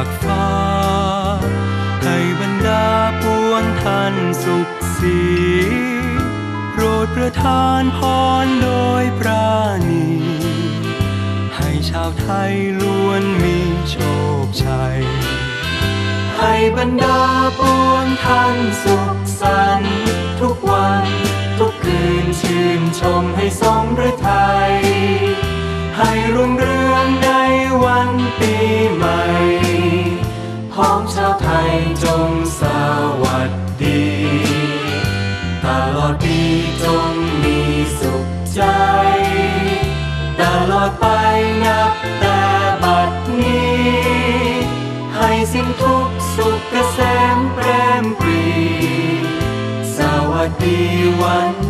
ากฟ้า ให้บรรดาปวงท่านสุขสีโปรดประทานพรโดยปราณี ให้ชาวไทยล้วนมีโชคชัย ให้บรรดาปวงท่านสุขสันต์ทุกวัน ทุกคืนชื่นชมให้สมฤทั ลอดปีจงมีสุขใจ ตลอดไปนับแต่บัดนี้ ให้สิ้นทุกสุขเกษมเปรมปรี สวัสดีวัน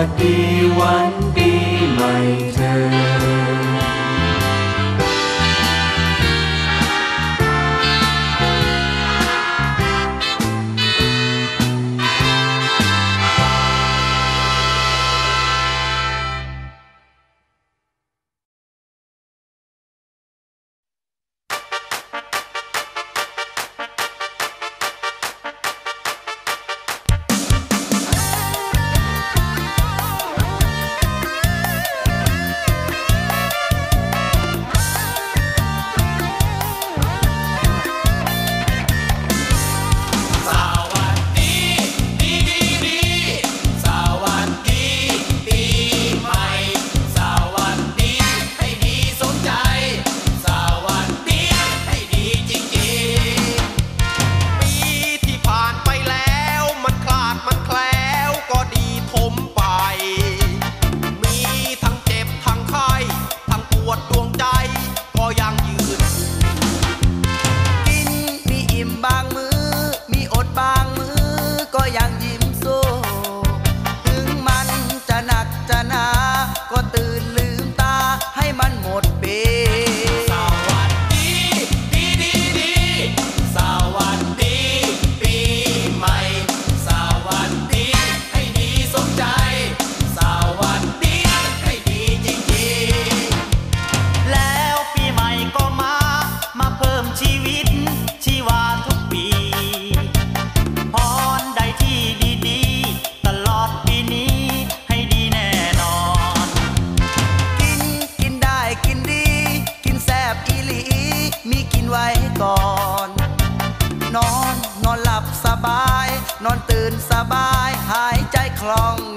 วัสดีวันปีใหม่เธอ คล่อง